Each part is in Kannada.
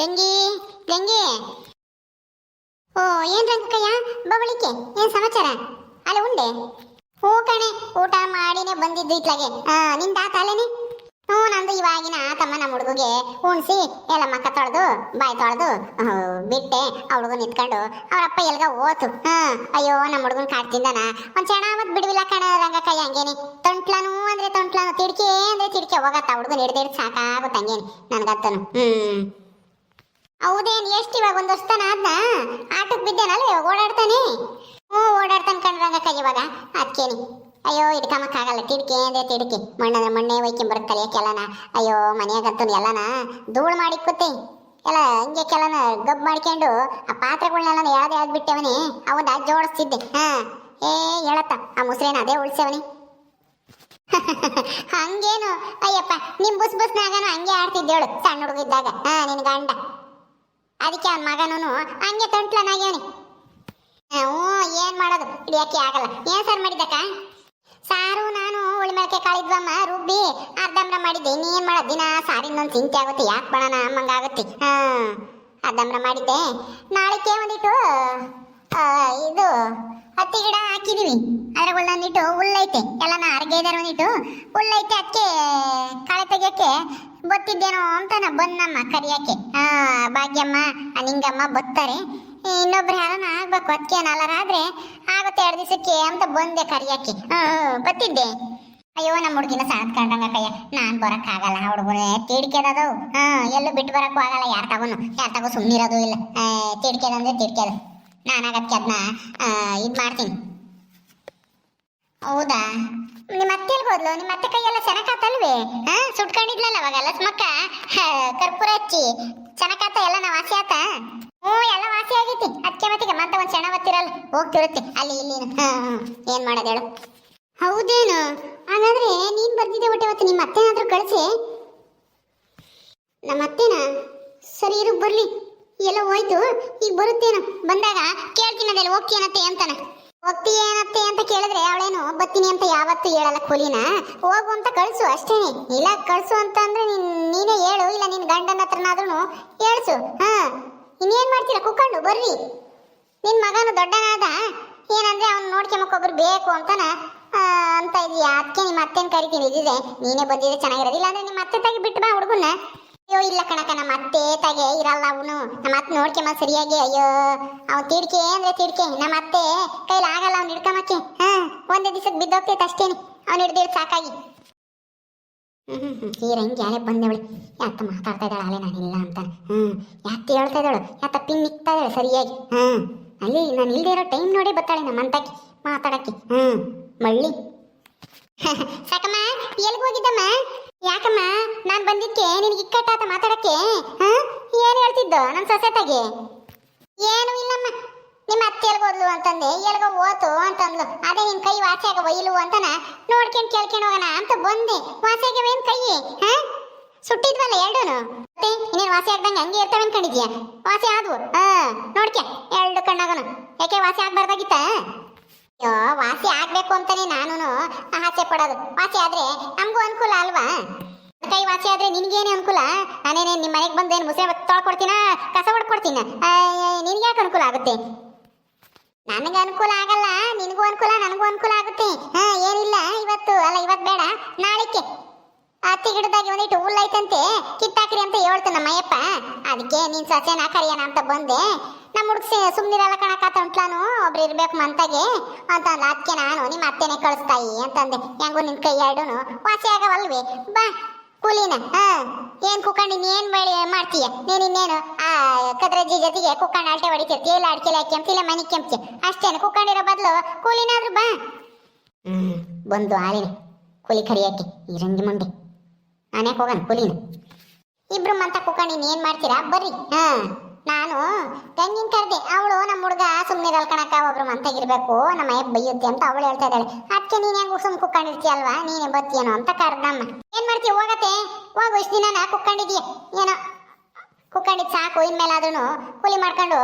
ಗಂಗಿ ಗಂಗಿ. ಓ, ಏನ್ ರಂಗಕ್ಕಯ್ಯ ಬವಳಿಕೆ ಏನ್ ಸಮಾಚಾರ? ಅಲ್ಲ ಉಂಡೆ? ಹೂ ಕಣೆ, ಊಟ ಮಾಡಿನೇ ಬಂದಿದ್ದು ಇತ್ಲಾಗೆ. ಆ, ನಿಂದ ತಾಲೇನೆ ಹ್ಞೂ, ನಂದು ಇವಾಗಿನ ತಮ್ಮ ನಮ್ಮ ಹುಡುಗಿಗೆ ಉಣ್ಸಿ ಎಲ್ಲ ಮಕ್ಕ ತೊಳೆದು, ಬಾಯಿ ತೊಳೆದು ಬಿಟ್ಟೆ ಆ ಹುಡುಗ ನಿಂತ್ಕೊಂಡು ಅವ್ರಪ್ಪ ಎಲ್ಗ ಓತು. ಹಾ ಅಯ್ಯೋ, ನಮ್ಮ ಹುಡುಗನ ಕಾಡ್ತಿದ್ದಾನ ಒಂದ್ ಚೆನ್ನ ಮತ್ ಬಿಡ್ವಿಲ್ಲ ಕಣ ರಂಗಕ್ಕಯ್ಯ ಹಂಗೇನಿ. ತೊಂಟ್ಲನು ಅಂದ್ರೆ ತೊಂಟ್ಲನು, ತಿಡ್ಕೆ ಅಂದ್ರೆ ತಿಡ್ಕೆ ಹೋಗತ್ತ ಹುಡುಗನ್ ಹಿಡ್ದು ಹಿಡ್ದು ಸಾಕಾಗುತ್ತೆ ಹಂಗೇನಿ, ನನ್ಗತ್ತನು. ಹ್ಮ್. ಹೌದೇನ್, ಎಷ್ಟು ಇವಾಗ ಒಂದು ವರ್ಷ ಆದ್ನ? ಆಟಕ್ಕೆ ಬಿದ್ದೇನಲ್ಲ ಇವಾಗ ಓಡಾಡ್ತಾನೆ. ಹ್ಞೂ, ಓಡಾಡ್ತಾನೆ ಕಣ್ರಂಗಕ್ಕ ಇವಾಗ. ಅದಕ್ಕೇನಿ ಅಯ್ಯೋ ಇಟ್ಕಮಕ್ಕಾಗಲ್ಲ ತಿಡ್ಕೆ ಅಂದ್ರೆ ತಿಡ್ಕೆ. ಮಣ್ಣಂದ್ರೆ ಮಣ್ಣೆ ಒಯ್ಕೊಂಬರ್ ಕಲಿಯಕ್ಕೆಲ್ಲನ ಅಯ್ಯೋ ಮನೆಯಾಗಂತೂ ಎಲ್ಲನ ಧೂಳು ಮಾಡಿಕ್ಕುತ್ತೆ ಎಲ್ಲ ಹಂಗೆ ಕೆಲನ ಗಬ್ ಮಾಡ್ಕೊಂಡು ಆ ಪಾತ್ರೆಗಳನ್ನೆಲ್ಲ ಯಾವ್ದು ಯಾವ್ದು ಬಿಟ್ಟವನಿ. ಅವನ್ನ ಜೋಡಿಸ್ತಿದ್ದೆ ಹಾ. ಏ ಹೇಳತ್ತ ಆ ಮುಸ್ರೇನ ಅದೇ ಉಳ್ಸವನಿ. ಹಂಗೇನು. ಅಯ್ಯಪ್ಪ, ನಿಮ್ ಬುಸ್ ಬಸ್ನಾಗನು ಹಂಗೆ ಆಡ್ತಿದ್ದೇಳು ಸಣ್ಣ ಹುಡುಗ ಇದ್ದಾಗ. ಹಾ, ನಿನ್ ಗಂಡ. ಅದಕ್ಕೆ ಅವನ ಮಗನೂ ಹಂಗೆ ತಂಟ್ಲನಾಗ್ಯವನಿ. ಹ್ಞೂ, ಏನು ಮಾಡೋದು? ಯಾಕೆ ಆಗಲ್ಲ. ಏನು ಸರ್ ಮಾಡಿದ್ದಕ್ಕ? ಸಾರು, ನಾನು ಉಳಿಮೆಳಕೆ ಕಾಳಿದ್ವಮ್ಮ, ರುಬ್ಬಿ ಅರ್ಧಂಬ್ರ ಮಾಡಿದ್ದೆ. ಇನ್ನೇನು ಮಾಡೋದು ದಿನ ಸಾರಿನೊಂದು ಚಿಂತೆ ಆಗುತ್ತೆ. ಯಾಕೆ ಬಣನ ಅಮ್ಮಂಗಾಗುತ್ತೆ ಹಾಂ ಅರ್ಧಂಬ್ರ ಮಾಡಿದ್ದೆ. ನಾಳೆಗೆ ಒಂದಿಟ್ಟು ಇದು ಹತ್ತಿ ಗಿಡ ಹಾಕಿದೀವಿ. ಅದ್ರಾಗ ನಿಟ್ಟು ಹುಲ್ಲೈತೆ ಎಲ್ಲನ ಅರ್ಗೈದಾರ ಒಂದಿಟ್ಟು ಹುಲ್ಲೈತೆ ಅದಕ್ಕೆ ಕಳೆ ತೆಗಿಯಕ್ಕೆ ಬತ್ತಿದ್ದೇನೋ ಅಂತ ನಾ ಬಂದಮ್ಮ ಕರಿಯಕ್ಕೆ. ಆ, ಭಾಗ್ಯಮ್ಮ ನಿಂಗಮ್ಮ ಬತ್ತಾರೆ. ಇನ್ನೊಬ್ರು ಯಾರನ್ನ ಆಗ್ಬೇಕು ಅದಕ್ಕೆ ನಾಲ್ಕರಾದ್ರೆ ಆಗುತ್ತೆ ಎರಡು ದಿವಸಕ್ಕೆ ಅಂತ ಬಂದೆ ಕರಿಯಕ್ಕೆ. ಹ್ಮ್ ಬತ್ತಿದ್ದೆ. ಅಯ್ಯೋ, ನಮ್ಮ ಹುಡುಗಿನ ಸಾತ್ಕೊಂಡಂಗ ನಾನ್ ಬರಕ್ ಆಗಲ್ಲ ಹುಡುಗನೇ ತಿಡ್ಕೆದದು ಹ್ಮ್, ಎಲ್ಲೂ ಬಿಟ್ಟು ಬರಕ್ಕೂ ಆಗಲ್ಲ, ಯಾರ್ ತಗೋನು ಯಾರು ತಗೋ ಸುಮ್ಮನಿರೋದು ಇಲ್ಲ. ತಿಡ್ಕೆದಂದ್ರೆ ತಿಡ್ಕೆದು ನಾನಾಗತ್ತೆ ಅದನ್ನ ಇದು ಮಾಡ್ತೀನಿ. ಹೌದಾ? ನಿಮ್ಮ ಅತ್ತೆ ಹೋದ್ಲು? ನಿಮ್ಮ ಅತ್ತೆ ಕೈಯೆಲ್ಲ ಚೆನ್ನಾಗಾತಲ್ವೇ ಹಾ ಸುಟ್ಕೊಂಡಿದ್ಲಲ್ಲ ಅವಾಗೆಲ್ಲ ಸ್ಮಕ್ಕ? ಕರ್ಪೂರ ಹಚ್ಚಿ ಚೆನ್ನಾಗಾತ ಎಲ್ಲ ನಾ ವಾಸಿ ಆತ? ಹ್ಞೂ, ಎಲ್ಲ ವಾಸಿ ಆಗೈತಿ. ಅದಕ್ಕೆ ಮತ್ತಿಗೆ ಮತ್ತೆ ಒಂದು ಸೆಣ ಬತ್ತಿರಲ್ಲ. ಹೋಗ್ತಿರುತ್ತೆ ಅಲ್ಲಿ, ಇಲ್ಲಿ ಏನು ಮಾಡೋದು ಹೇಳು? ಹೌದೇನು? ಹಾಗಾದ್ರೆ ನೀನು ಬರ್ತಿದ್ದೆ ಒಟ್ಟೆ ಇವತ್ತು ನಿಮ್ಮ ಅತ್ತೆನಾದರೂ ಕಳಿಸಿ. ನಮ್ಮ ಅತ್ತೆನ? ಸರಿ, ಇರು, ಬರ್ಲಿ. ಎಲ್ಲ ಹೋಯ್ತು, ಈಗ ಬರುತ್ತೇನು. ಬಂದಾಗ ಕೇಳ್ತೀನಿ ಅದೆಲ್ಲ ಹೋಗ್ತೀನತ್ತೆ ಅಂತಾನೆ. ಹೋಗ್ತೀಯೇನತ್ತೆ ಅಂತ ಕೇಳಿದ್ರೆ ಅವಳೇನು, ಬತ್ತೀನಿ ಅಂತ ಯಾವತ್ತೂ ಹೇಳಲ್ಲ ಕೂಲಿನ. ಹೋಗು ಅಂತ ಕಳಿಸು ಅಷ್ಟೇನೆ ಇಲ್ಲ, ಕಳಿಸು ಅಂತ ಅಂದ್ರೆ ನೀನ್ ಹೇಳು. ಇಲ್ಲ, ನಿನ್ ಗಂಡನ ಹತ್ರನಾದ್ರೂ ಹೇಳ್ಸು. ಹಾ. ಇನ್ನೇನ್ ಮಾಡ್ತೀರಾ? ಕುಕ್ಕೊಂಡು ಬರ್ರಿ. ನಿನ್ ಮಗನು ದೊಡ್ಡನಾದ. ಏನಂದ್ರೆ ಅವ್ನು ನೋಡ್ಕೊಂಬಕ್ಕೊಬ್ರು ಬೇಕು ಅಂತಾನ. ಅಂತ ಇದೀಯ ಅದಕ್ಕೆ ನಿಮ್ಮ ಅತ್ತೆನ ಕರಿತೀನಿ. ಇದಿದೆ. ನೀನೇ ಬಂದಿದ್ರೆ ಚೆನ್ನಾಗಿರೋದಿಲ್ಲ ಅಂದ್ರೆ ನಿಮ್ಮ ಅತ್ತೆ ತಾಗಿ ಬಿಟ್ಟು ಬಾ ಹುಡುಗನ್ನ. ಅಯ್ಯೋ, ಇಲ್ಲ ಕಣಕ ನಮ್ಮ ಅತ್ತೆ ತಾಗೆ ಇರಲ್ಲ ಅವನು. ನಮ್ಮ ಅತ್ತೆ ನೋಡ್ಕೊಂಬ ಸರಿಯಾಗಿ, ಅಯ್ಯೋ. ಅವ್ನು ತಿಡ್ಕೆ ಅಂದ್ರೆ ತಿಡ್ಕೆ. ನಮ್ಮ ಅತ್ತೆ ಕೈಲಿ ಆಗಲ್ಲ, ಅವ್ನು ಹಿಡ್ಕೊಂಬಕ್ಕೆ ಹಾ, ಒಂದೇ ದಿವಸಕ್ಕೆ ಬಿದ್ದೋಗ್ತೈತೆ ಅಷ್ಟೇನೆ. ಅವ್ನು ಹಿಡ್ದಿಡ್ ಸಾಕಾಗಿ. ಹ್ಮ್ ಹ್ಮ್ ಯಾಳೆ ಬಂದವಳು. ಯಾಕ ಮಾತಾಡ್ತಾ ಇದ್ದಾಳೆ? ಅಲೆ ನಾನಿಲ್ಲ ಅಂತ. ಹ್ಮ್, ಯಾಕೆ ಹೇಳ್ತಾ ಇದ್ದಾಳು? ಯಾಕ ಪಿನ್ ನಿಕ್ತಾ ಇದ್ದಾಳೆ ಸರಿಯಾಗಿ? ಹ್ಮ್. ಅಲ್ಲಿ ನಾನು ಇಲ್ದೇ ಇರೋ ಟೈಮ್ ನೋಡಿ ಬರ್ತಾಳೆ ನಮ್ಮ ಅಂತಕ್ಕೆ ಮಾತಾಡಕ್ಕೆ. ಹ್ಮ್. ಮಳ್ಳಿ. ಸಾಕಮ್ಮ, ಎಲ್ಲಿಗೆ ಹೋಗಿದ್ದಮ್ಮ? ಯಾಕಮ್ಮ? ನಾನು ಬಂದಿದ್ಕೆ, ನಿನಗೆ ಇಕ್ಕಟ್ಟಾತ ಮಾತಾಡಕ್ಕೆ? ಏನು ಹೇಳ್ತಿದ್ದು ನನ್ನ ಸೊಸೆತಾಗೆ? ಏನು ಇಲ್ಲಮ್ಮ. ನಿಮ್ಮ ಅತ್ತೆ ಎಲ್ಗೋದ್ಲು ಅಂತಂದೆ. ಎಲ್ಗೋ ಓತು ಅಂತಂದ್ಲು. ಅದೇ ನಿನ್ ಕೈ ವಾಸಿಯಾಗ ಒಯ್ಲು ಅಂತನ ನೋಡ್ಕೊಂಡು ಕೇಳ್ಕೊಂಡು ಹೋಗೋಣ ಅಂತ ಬಂದೆ. ವಾಸಿಯಾಗವೇನ್ ಕೈ ಹಾ? ಸುಟ್ಟಿದ್ವಲ್ಲ ಎರಡೂನು? ಮತ್ತೆ ಇನ್ನೇನು ವಾಸಿ ಆಗ್ದಂಗೆ ಹಂಗೆ ಇರ್ತವೆ ಅನ್ಕೊಂಡಿದ್ಯಾ? ವಾಸಿ ಆದ್ವು? ಹಾ, ನೋಡ್ಕೆ. ಎರಡು ಕಣ್ಣಾಗನು. ಯಾಕೆ ವಾಸಿ ಆಗ್ಬಾರ್ದಾಗಿತ್ತ? ಅಯ್ಯೋ, ವಾಸಿ ಆಗ್ಬೇಕು ಅಂತಾನೆ ನಾನು ಆಸೆ ಪಡೋದು. ವಾಸಿ ಆದ್ರೆ ನಮಗೂ ಅನುಕೂಲ ಅಲ್ವಾ? ಕೈ ವಾಸಿ ಆದ್ರೆ ನಿನ್ಗೇನೆ ಅನುಕೂಲ? ನಾನೇನೆ ನಿಮ್ಮ ಮನೆಗೆ ಬಂದೇನು ಮುಸೆ ತೊಳ್ಕೊಡ್ತೀನ ಕಸ ಹೊಡ್ಕೊಡ್ತೀನ ನಿನ್ಗೆ ಯಾಕೆ ಅನುಕೂಲ ಆಗುತ್ತೆ? ನನಗೆ ಅನುಕೂಲ ಆಗಲ್ಲ, ನಿನಗೂ ಅನುಕೂಲ, ನನಗೂ ಅನುಕೂಲ ಆಗುತ್ತೆ. ಹಾ, ಏನಿಲ್ಲ, ಇವತ್ತು, ಅಲ್ಲ ಇವತ್ತು ಬೇಡ, ನಾಳೆಕ್ಕೆ. ಹತ್ತಿ ಗಿಡದಾಗಿ ಒಂದಿಟ್ಟು ಹುಲ್ಲು ಐತಂತೆ ಕಿತ್ತಾಕ್ರಿ ಅಂತ ಹೇಳ್ತಾನ ನಮ್ಮ ಅಯ್ಯಪ್ಪ. ಅದಕ್ಕೆ ನೀನ್ ಸಸ್ಯನ ಕರಿಯೋಣ ಅಂತ ಬಂದೆ. ನಮ್ಮ ಹುಡುಗ ಸುಮ್ಮನಿರಲ್ಲ ಕಣಕಾತ ಉಂಟ್ಲಾನು ಒಬ್ರು ಇರ್ಬೇಕು ಮಂತಾಗೆ. ಅಂತ ಅಂದ ಅದಕ್ಕೆ ನಾನು ನಿಮ್ಮ ಅತ್ತೆನೆ ಕಳಿಸ್ತಾಯಿ? ಅಂತಂದೆ. ಹೆಂಗೋ ನಿನ್ ಕೈ ಎರಡೂನು. ವಾಸಿ ಆಗವಲ್ವೇ? ಬಾ ಕೂಲಿನ ಹಾ. ಏನ್ ಕುಕ್ಕಂಡು ಇನ್ನೇನ್ ಬೆಳಿ ಮಾಡ್ತೀಯ? ನೀನ್ ಇನ್ನೇನು ಆ ಕದ್ರಜ್ಜಿ ಜೊತೆಗೆ ಕುಕ್ಕಂಡು ಅಲ್ಟೆ ಹೊಡಿತಿರ್ತೀಯ? ಇಲ್ಲ ಅಡ್ಕೆಲೆ ಹಾಕ್ಯಂತಿ ಇಲ್ಲ ಮನಿ ಕೆಂಪ್ತಿ ಅಷ್ಟೇನು ಕುಕ್ಕಂಡಿರೋ ಬದಲು ಕೂಲಿನಾದ್ರೂ ಬಾ. ಹ್ಮ್. ಬಂದು ಆಳಿನ ಕೂಲಿ ಕರಿಯಕ್ಕೆ ಈ ರಂಗಿ ನಾನೇ ಹೋಗನ್, ಕೂಲಿನ. ಇಬ್ರು ಮಂತ ಕುಕ್ಕಂಡು ಏನ್ ಮಾಡ್ತೀರಾ? ಬರ್ರಿ. ಹಾ. ನಾನು ತಂಗಿನ ಕರೆದೆ. ಅವಳು ನಮ್ಮ ಹುಡುಗ ಸುಮ್ಮನೆ ಕಲ್ಕಣಕ್ಕ ಒಬ್ರು ಮಂತಾಗಿರ್ಬೇಕು. ನಮ್ಮ ಅಯ್ಯ ಬೈಯುತ್ತೆ ಅಂತ ಅವಳು ಹೇಳ್ತಾ ಇದ್ದಾಳೆ. ಅದಕ್ಕೆ ನೀನ್ ಸುಮ್ ಕುಕ್ಕೊಂಡಿರ್ತೀಯ ಅಲ್ವಾ ನೀನೇ ಬತ್ತೀಯೇನೋ ಅಂತ ಕರ್ದಮ್ಮ. ಏನ್ ಮಾಡ್ತೀಯ? ಹೋಗತ್ತೆ. ಹೋಗು, ಇಷ್ಟು ದಿನ ಕುಕ್ಕೊಂಡಿದ್ಯ ಏನೋ ಕುಕ್ಕೊಂಡಿದ್ ಸಾಕು. ಇನ್ಮೇಲಾದ್ರೂ ಕೂಲಿ ಮಾಡ್ಕೊಂಡು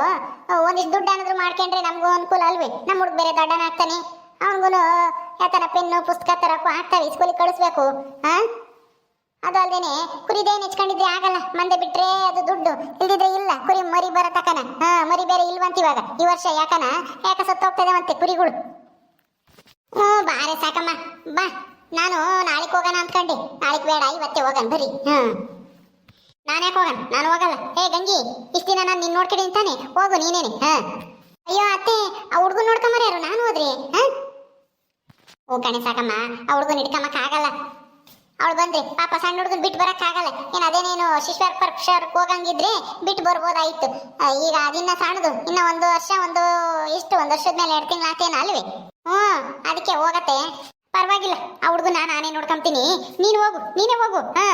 ಒಂದಿಷ್ಟು ದುಡ್ಡು ಅನ್ನೋದ್ರು ಮಾಡ್ಕೊಂಡ್ರೆ ನಮಗೂ ಅನುಕೂಲ ಅಲ್ವೇ? ನಮ್ಮ ಹುಡುಗ ಬೇರೆ ದಡ್ಡನ ಆಗ್ತಾನೆ ಅವನಿಗೂ ಯಾತನ ಪೆನ್ನು, ಪುಸ್ತಕ ತರಕ್ಕೂ ಆಗ್ತಾವೆ ಸ್ಕೂಲಿಗೆ ಕಳಿಸ್ಬೇಕು. ಹಾ? ಅದು ಅಲ್ದೇನೆ ಕುರಿದೇ ಹೆಚ್ಕೊಂಡಿದ್ರೆ ಆಗಲ್ಲ, ಮಂದೆ ಬಿಟ್ರೆ ಅದು ದುಡ್ಡು. ಇಲ್ದಿದ್ರೆ ಇಲ್ಲ, ಕುರಿ ಮರಿ ಬರ ತಕನ. ಹಾ, ಮರಿ ಬೇರೆ ಇಲ್ವಂತ ಇವಾಗ, ಈ ವರ್ಷ ಯಾಕನ? ಯಾಕ ಸತ್ತೋಗ್ತದೆ ಮತ್ತೆ ಕುರಿಗಳು? ಹ್ಞೂ, ಬಾರೆ ಸಾಕಮ್ಮ. ಬಾ, ನಾನು ನಾಳೆಗೆ ಹೋಗೋಣ ಅಂದ್ಕೊಂಡೆ ನಾಳೆಗೆ ಬೇಡ, ಇವತ್ತೇ ಹೋಗೋಣ ಬರೀ. ಹ್ಮ್ ನಾನೇ ಹೋಗೋಣ ನಾನು ಹೋಗಲ್ಲ. ಹೇ, ಗಂಗಿ, ಇಷ್ಟ ದಿನ ನಾನು ನಿನ್ನ ನೋಡ್ಕಡಿ ಅಂತಾನೆ ಹೋಗು, ನೀನೇನೆ. ಹಾ. ಅಯ್ಯೋ, ಅತ್ತೆ, ಆ ಹುಡುಗನ ನೋಡ್ಕೊಂಬರ ಯಾರು ನಾನು ಹೋದ್ರಿ? ಹಾ? ಓ ಸಾಕಮ್ಮ, ಆ ಹುಡುಗನ ಹಿಡ್ಕೊಂಬಕ್ಕಾಗಲ್ಲ ಅವಳು ಬಂದ್ರಿ, ಪಾಪ ಸಣ್ಣ ಹುಡುಗನ್ ಬಿಟ್ಟು ಬರಕ್ ಆಗಲ್ಲ ಏನ್ ಅದೇನೇನು ಶಿಶ್ವರ್ ಪರೀಕ್ಷರ್ ಹೋಗಂಗಿದ್ರೆ ಬಿಟ್ಟು ಬರ್ಬೋದಾಯ್ತು. ಈಗ ಅದಿನ್ನ ಸಣ್ಣದು, ಇನ್ನ ಒಂದು ವರ್ಷ, ಒಂದು ಇಷ್ಟು ಒಂದು ವರ್ಷದ ಮೇಲೆ ಎರಡು ತಿಂಗಳು ಆತೇನ ಅಲ್ವಿ? ಹ್ಮ್ ಅದಕ್ಕೆ ಹೋಗತ್ತೆ. ಪರವಾಗಿಲ್ಲ, ಆ ಹುಡುಗನ ನಾನೇ ನೋಡ್ಕೊಂತೀನಿ. ನೀನು ಹೋಗು, ನೀನೇ ಹೋಗು, ಹಾ.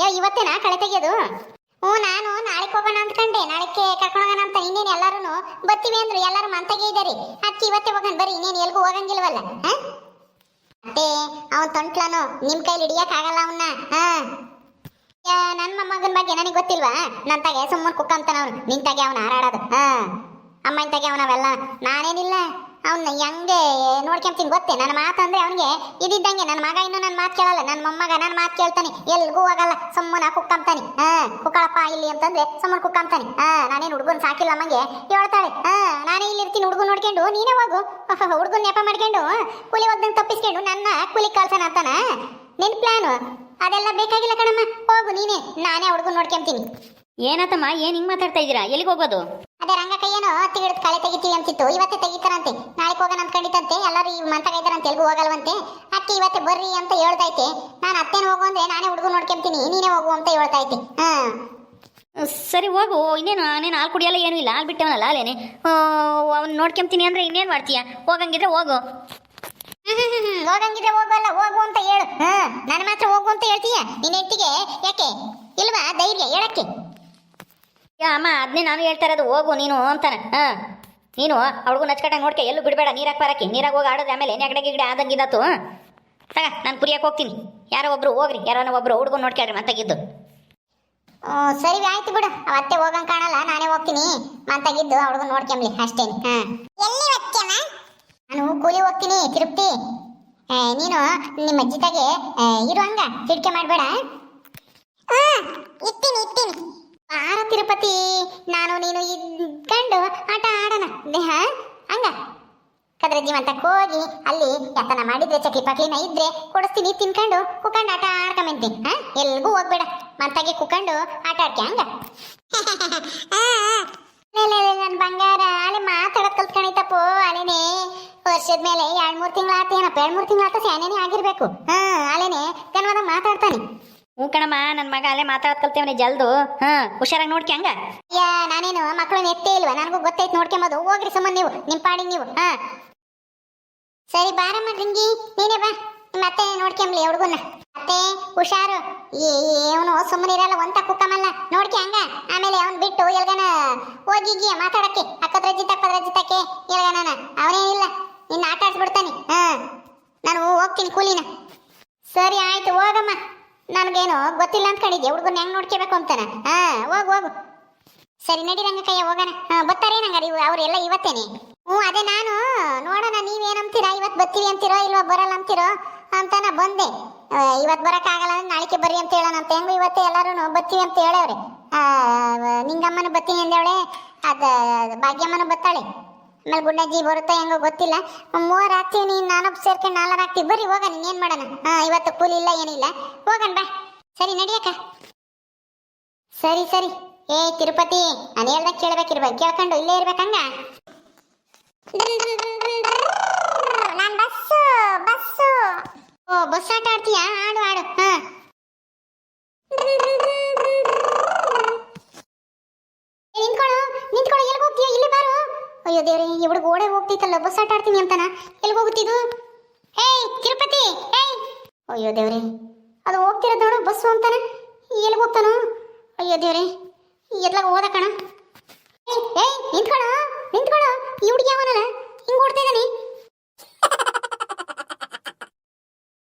ಯಾ, ಇವತ್ತೇನಾ ಕಳೆ ತೆಗೆಯೋದು? ಹ್ಞೂ, ನಾನು ನಾಳೆಗೆ ಹೋಗೋಣ ಅಂದ್ಕೊಂಡೆ ನಾಳೆಗೆ ಕರ್ಕೊಂಡು ಹೋಗೋಣ ಅಂತ ಇನ್ನೇನು ಎಲ್ಲರೂ ಬರ್ತೀವಿ ಅಂದ್ರು. ಎಲ್ಲರೂ ಮಂತಾಗೆ ಇದ್ದಾರೆ ಅದಕ್ಕೆ ಇವತ್ತೇ ಹೋಗೋಣ, ಬರೀ ಇನ್ನೇನು ಎಲ್ಗೂ ಹೋಗಂಗಿಲ್ವಲ್ಲ, ಹಾ? ಅತ್ತೆ ಅವನ್ ತೊಂಟ್ಲನು ನಿಮ್ ಕೈಲಿ ಹಿಡಿಯಕ್ ಆಗಲ್ಲ ಅವನ್ನ ಹಾ? ಯಾ, ನನ್ ಮೊಮ್ಮಗನ್ ಬಗ್ಗೆ ನನಗೆ ಗೊತ್ತಿಲ್ವಾ? ನನ್ನ ತಗೆ ಸುಮ್ಮನೆ ಕುಕ್ಕಂತಾನ ಅವನು. ತಗೆ ಅವನ ಹಾರಾಡೋದು ಹಾ? ಅಮ್ಮನ ತಗೆ ಅವನವೆಲ್ಲ. ನಾನೇನಿಲ್ಲ. ಅವನ್ನ ಹೆಂಗೆ ನೋಡ್ಕೊಂತೀನಿ ಗೊತ್ತೇ? ನನ್ನ ಮಾತಂದ್ರೆ ಅವನಿಗೆ ಇದಿದ್ದಂಗೆ ನನ್ನ ಮಗ ಇನ್ನೂ ನನ್ನ ಮಾತು ಕೇಳಲ್ಲ. ನನ್ನ ಮೊಮ್ಮಗ ನನ್ನ ಮಾತು ಕೇಳ್ತಾನೆ. ಎಲ್ಗೂ ಹೋಗಲ್ಲ. ಸುಮ್ಮನ ಕುಕ್ಕಂತಾನೆ ಹಾ, ಕುಕ್ಕಳಪ್ಪ ಇಲ್ಲಿ ಅಂತಂದ್ರೆ ಸುಮ್ಮನೆ ಕುಕ್ಕಂತಾನೆ ಹಾ, ನಾನೇನು ಹುಡುಗನ್ ಸಾಕಿಲ್ಲ ಅಮ್ಮಗೆ? ಹೇಳ್ತಾಳೆ. ಹಾ, ನಾನೇ ಇಲ್ಲಿ ಇರ್ತೀನಿ ಹುಡುಗನ್ ನೋಡ್ಕೊಂಡು. ನೀನೇ ಹೋಗು. ಹುಡುಗನ್ ನೆಪ ಮಾಡ್ಕೊಂಡು ಕೂಲಿ ಹೋಗ್ದಂಗೆ ತಪ್ಪಿಸ್ಕೊಂಡು ನನ್ನ ಕೂಲಿ ಕಳ್ಸೋಣ ಅಂತಾನ? ನಿನ್ ಪ್ಲಾನು ಅದೆಲ್ಲ ಬೇಕಾಗಿಲ್ಲ ಕಣಮ್ಮ. ಹೋಗು ನೀನೇ. ನಾನೇ ಹುಡುಗನ್ ನೋಡ್ಕೊಂತೀನಿ. ಏನತ್ತಮ್ಮ? ಏನ್ ಹಿಂಗ್ ಮಾತಾಡ್ತಾ ಇದ್ದೀರಾ ಎಲ್ಲಿಗೆ ಹೋಗೋದು? ಅದೇ ರಂಗಕ್ಕಯ್ಯನೋ ತಿಳಿದು ಕಳೆ ತೆಗಿತೀವಿ ಅಂತಿತ್ತು. ಇವತ್ತೇ ತೆಗಿತಾರಂತೆ. ನಾಳೆ ಹೋಗೋಣ ಅಂದ್ಕೊಂಡಿತ್ತಂತೆ ಎಲ್ಲರೂ ಈ ಮಂತಗ ಇದ್ದಾರಂತೆ ಎಲ್ಗೂ ಹೋಗಲ್ವಂತೆ. ಅಕ್ಕಿ ಇವತ್ತೇ ಬರ್ರಿ ಅಂತ ಹೇಳ್ತೈತೆ ನಾನು ಅತ್ತೇನು ಹೋಗು ಅಂದ್ರೆ ನಾನೇ ಹುಡುಗ ನೋಡ್ಕೊಂತೀನಿ. ನೀನೇ ಹೋಗು ಅಂತ ಹೇಳ್ತೈತೆ ಹಾ. ಸರಿ ಹೋಗು. ಇನ್ನೇನು ನೀನು ಹಾಲು ಕುಡಿಯಲ್ಲ ಏನೂ ಇಲ್ಲ. ಹಾಲು ಬಿಟ್ಟವನಲ್ಲ ಅಲ್ಲೇನೆ ಅವ್ನು ನೋಡ್ಕೊಂತೀನಿ ಅಂದ್ರೆ ಇನ್ನೇನು ಮಾಡ್ತೀಯ? ಹೋಗಂಗಿದ್ರೆ ಹೋಗು. ಹೋಗಂಗಿದ್ರೆ ಹೋಗಲ್ಲ. ಹೋಗು ಅಂತ ಹೇಳು. ಹಾ. ನನ್ನ ಮಾತ್ರ ಹೋಗು ಅಂತ ಹೇಳ್ತೀಯ? ನಿನ್ನ ಹೆತ್ತಿಗೆ ಯಾಕೆ? ಇಲ್ವಾ? ಧೈರ್ಯ ಹೇಳಕ್ಕೆ? ಯಾ ಅಮ್ಮ ಅದನ್ನೇ ನಾನು ಹೇಳ್ತಾ ಇರೋದು ಹೋಗು ನೀನು ಅಂತಾನೆ. ಹಾಂ. ನೀನು ಅವಳಿಗೂ ನಚ್ಕಟ್ಟಂಗೆ ನೋಡ್ಕೆ ಎಲ್ಲೂ ಬಿಡಬೇಡ ನೀರಾಗ ಬರಕ್ಕೆ ನೀರಾಗ ಹೋಗಿ ಆಡೋದು ಆಮೇಲೆ ನೆಗಡೆ ಗಿಗಡೆ ಆದಂಗಿದ್ದಾತು ತಗ ನಾನು ಕುರಿಯಕ್ಕೆ ಹೋಗ್ತೀನಿ. ಯಾರೋ ಒಬ್ರು ಹೋಗ್ರಿ ಯಾರೋ ಒಬ್ರು ಹುಡುಗು ನೋಡ್ಕೊಳ್ರಿ ಮತ್ತಾಗಿದ್ದು ಹ್ಮ್, ಸರಿ ಆಯ್ತು ಬಿಡು. ಅವತ್ತೆ ಹೋಗಂಗ್ ಕಾಣಲ್ಲ ನಾನೇ ಹೋಗ್ತೀನಿ. ಮಂತಾಗಿದ್ದು ಹುಡುಗ ನೋಡ್ಕೊಂಬ್ಲಿ ಅಷ್ಟೇ ಹಾಂ. ಎಲ್ಲಿ ಹೋಗ್ತೀಯಮ್ಮ ನಾನು ಕೂಲಿ ಹೋಗ್ತೀನಿ ತಿರುಪ್ತಿ. ನೀನು ನಿಮ್ಮ ಅಜ್ಜಿತಾಗೆ ಇರುವಂಗ ಇರು ಮಾಡಬೇಡ ಹಿಡ್ಕೆ ಮಾಡಬೇಡ ಇರ್ತೀನಿ ಇರ್ತೀನಿ. ಬಾರ ತಿರುಪತಿ, ನಾನು ನೀನು ಇದ್ಕೊಂಡು ಆಟ ಆಡೋಣ. ದೇಹ ಹಂಗ? ಕದ್ರ ಜೀವಂತಕ್ಕೆ ಹೋಗಿ ಅಲ್ಲಿ ಯತನ ಮಾಡಿದ್ರೆ, ಚಕ್ಲಿ ಪಕ್ಲಿನ ಇದ್ರೆ ಕೊಡಿಸ್ತೀನಿ, ತಿನ್ಕೊಂಡು ಕುಕಂಡು ಆಟ ಆಡ್ಕೊಂಬಂತಿ ಹಾ? ಎಲ್ಗೂ ಹೋಗ್ಬೇಡ. ಮಂತಾಗೆ ಕುಕಂಡು ಆಟ ಆಡ್ಕೆ, ಹಂಗ? ನನ್ನ ಬಂಗಾರ. ಅಲ್ಲಿ ಮಾತಾಡೋದ್ ಕಲ್ತ್ಕೊಂಡೈತಪ್ಪೋ ಅಲೇನೆ. ವರ್ಷದ ಮೇಲೆ ಎರಡ್ ಮೂರ್ ತಿಂಗಳ ಆತೇನಪ್ಪ ಎರಡ್ ಮೂರ್ ತಿಂಗಳ ಆತ ಸ್ಯಾನೇನೆ ಆಗಿರ್ಬೇಕು. ಹಾ, ಅಲೆನೆ. ಕನ್ವಾದ ಮಾತಾಡ್ತಾನೆ. ಹ್ಞೂ ಕಣಮ್ಮ ನನ್ನ ಮಗ ಅಲ್ಲೇ ಮಾತಾಡೋದು ಕಲ್ತೇವನಿ ಜಲ್ದು. ಹಾಂ, ಹುಷಾರಾಗಿ ನೋಡ್ಕೆ ಹಂಗ. ಯಾ, ನಾನೇನು ಮಕ್ಕಳನ್ನ ಎತ್ತೇ ಇಲ್ವಾ? ನನಗೂ ಗೊತ್ತೈತೆ ನೋಡ್ಕೊಂಬೋದು. ಹೋಗ್ರಿ ಸುಮ್ಮನೆ ನೀವು ನಿಮ್ಮ ಪಾಡಿಗೆ ನೀವು. ಹಾ. ಸರಿ, ಬಾರಮ್ಮ ರಿಂಗಿ. ನೀನೇ ಬಾ. ನಿಮ್ಮ ಅತ್ತೆ ನೋಡ್ಕೊಂಬ್ಲಿ ಹುಡುಗನ ಅತ್ತೆ, ಹುಷಾರು. ಏನು ಸುಮ್ಮನೆ ಇರಲ್ಲ, ಒಂತ ಕುಕ್ಕಮಲ್ಲ. ನೋಡ್ಕೆ ಹಂಗ. ಆಮೇಲೆ ಅವ್ನ್ ಬಿಟ್ಟು ಎಲ್ಗನ ಹೋಗಿಗಿ ಮಾತಾಡಕ್ಕೆ. ಮಾತಾಡಕ್ಕೆ ಅಕ್ಕದ್ರಜ್ಜಿತ ಜಿತ್ತಕ್ಕೆ ಎಲ್ಗನ ಅವನೇನಿಲ್ಲ ನಿನ್ನ ಆಟ ಆಡ್ಸ್ಬಿಡ್ತಾನೆ. ಹಾ. ನಾನು ಹೋಗ್ತೀನಿ ಕೂಲಿನ. ಸರಿ, ಆಯ್ತು, ಹೋಗಮ್ಮ. ನನಗೇನು ಗೊತ್ತಿಲ್ಲ ಅಂತ ಕಣಿದ್ದೆ ಹುಡುಗನ ಹೆಂಗ್ ನೋಡ್ಕೋಬೇಕು ಅಂತಾನೆ. ಹಾ, ಹೋಗು ಹೋಗು. ಸರಿ, ನಡಿ ರಂಗಕ್ಕಯ್ಯ ಹೋಗೋಣ. ಹಾ, ಬರ್ತಾರೆ ನಂಗಾರ ಅವರು ಅವರೆಲ್ಲ ಇವತ್ತೇನೆ. ಹ್ಞೂ, ಅದೇ ನಾನು. ನೋಡೋಣ ನೀವೇನಂತೀರಾ ಇವತ್ತು ಬರ್ತೀವಿ ಅಂತೀರೋ ಇಲ್ವಾ, ಬರಲ್ಲ ಅಂತೀರೋ ಅಂತ ನಾ ಬಂದೆ ಇವತ್ತು ಬರೋಕ್ಕಾಗಲ್ಲ ಅಂದ್ರೆ ನಾಳೆಗೆ ಬರ್ರಿ ಅಂತ ಹೇಳೋಣ ಅಂತ. ಹೆಂಗು ಇವತ್ತೇ ಎಲ್ಲರೂ ಬರ್ತೀವಿ ಅಂತ ಹೇಳವ್ರೆ. ನಿಂಗಮ್ಮನ ಬರ್ತೀನಿ ಅಂದೇವಳೆ, ಅದ ಭಾಗ್ಯಮ್ಮನ ಬರ್ತಾಳೆ. ಆಮೇಲೆ ಗುಂಡಜ್ಜಿ ಬರುತ್ತಾ ಹೆಂಗೋ ಗೊತ್ತಿಲ್ಲ. ಮೂವರು ಹಾಕ್ತೀವಿ ನೀನು ನಾನೊಬ್ಬ ಸೇರ್ಕೊಂಡು ನಾಲ್ವರು ಹಾಕ್ತೀವಿ ಬರ್ರಿ, ಹೋಗೋಣ ಇನ್ನೇನು ಮಾಡೋಣ? ಹಾ, ಇವತ್ತು ಕೂಲಿ ಇಲ್ಲ ಏನಿಲ್ಲ ಹೋಗೋಣ, ಬಾ. ಸರಿ, ನಡಿಯಕ್ಕ. ಸರಿ ಸರಿ. ಏ, ತಿರುಪತಿ, ನಾನು ಹೇಳ್ದಾಗ ಕೇಳ್ಬೇಕಿರ್ಬೇಕು. ಕೇಳ್ಕೊಂಡು ಇಲ್ಲೇ ಇರ್ಬೇಕಂಗ ನಾನು ಬಸ್ಸು ಬಸ್ಸು. ಓ, ಬಸ್ ಆಟ ಆಡ್ತೀಯಾ ಆಡು ಆಡು ಹಾ ಏ, ನಿಂತ್ಕೊಳ್ಳು ನಿಂತ್ಕೊಳ್ಳು ಎಲ್ಲಿಗೆ ಹೋಗ್ತೀಯ ಇಲ್ಲಿ ಬಾರು ಅಯ್ಯೋ ದೇವ್ರೆ ಈ ಹೋಗ್ತೈತಲ್ಲ ಬಸ್ ಆಟ ಆಡ್ತೀನಿ ಅಂತಾನ? ಎಲ್ಲಿ ಹೋಗುತ್ತಿದ್ದು? ಏಯ್, ತಿರುಪತಿ! ಏಯ್! ಅಯ್ಯೋ ದೇವ್ರಿ, ಅದು ಹೋಗ್ತಿರೋದು ನೋಡು, ಬಸ್ಸು ಅಂತಾನೆ. ಎಲ್ಲಿ ಹೋಗ್ತಾನು? ಅಯ್ಯೋ ದೇವ್ರಿ, ಎದ್ಲಾಗ ಹೋದ ಕಣ. ಏಯ್ ನಿಂತ್ಕೊಳ ನಿಂತ್ಕೊಳ ಈ ಹುಡುಗಿ ಯಾವನಲ್ಲ? ಹಿಂಗ್ ಓಡ್ತಾ ಇದ್ದಾನೆ.